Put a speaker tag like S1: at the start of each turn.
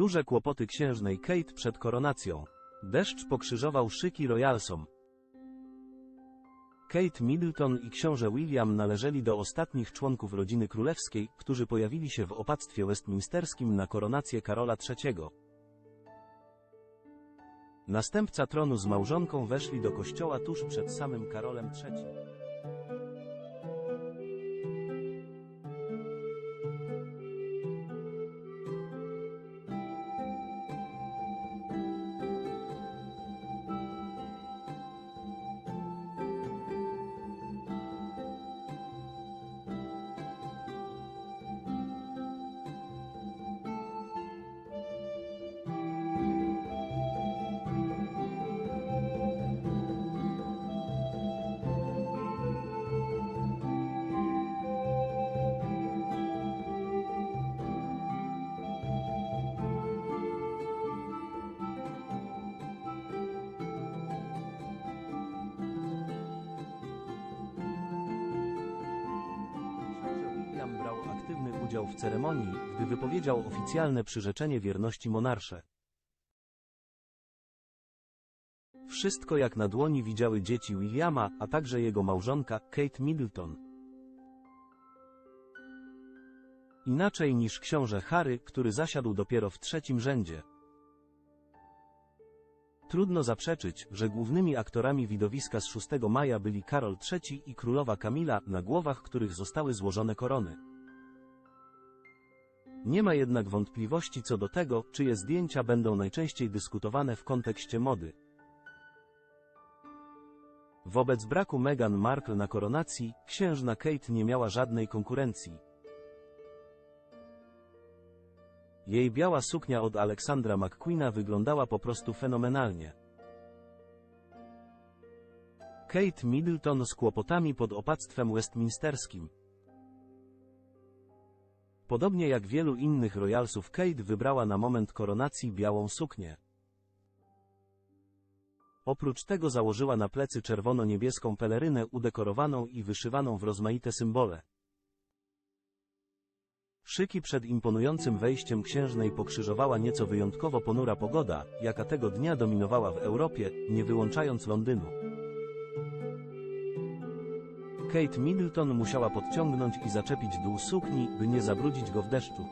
S1: Duże kłopoty księżnej Kate przed koronacją. Deszcz pokrzyżował szyki royalsom. Kate Middleton i książę William należeli do ostatnich członków rodziny królewskiej, którzy pojawili się w opactwie westminsterskim na koronację Karola III. Następca tronu z małżonką weszli do kościoła tuż przed samym Karolem III. William brał aktywny udział w ceremonii, gdy wypowiedział oficjalne przyrzeczenie wierności monarsze. Wszystko jak na dłoni widziały dzieci Williama, a także jego małżonka, Kate Middleton. Inaczej niż książę Harry, który zasiadł dopiero w trzecim rzędzie. Trudno zaprzeczyć, że głównymi aktorami widowiska z 6 maja byli Karol III i królowa Kamila, na głowach których zostały złożone korony. Nie ma jednak wątpliwości co do tego, czyje zdjęcia będą najczęściej dyskutowane w kontekście mody. Wobec braku Meghan Markle na koronacji, księżna Kate nie miała żadnej konkurencji. Jej biała suknia od Aleksandra McQueena wyglądała po prostu fenomenalnie. Kate Middleton z kłopotami pod opactwem westminsterskim. Podobnie jak wielu innych royalsów Kate wybrała na moment koronacji białą suknię. Oprócz tego założyła na plecy czerwono-niebieską pelerynę udekorowaną i wyszywaną w rozmaite symbole. Szyki przed imponującym wejściem księżnej pokrzyżowała nieco wyjątkowo ponura pogoda, jaka tego dnia dominowała w Europie, nie wyłączając Londynu. Kate Middleton musiała podciągnąć i zaczepić dół sukni, by nie zabrudzić go w deszczu.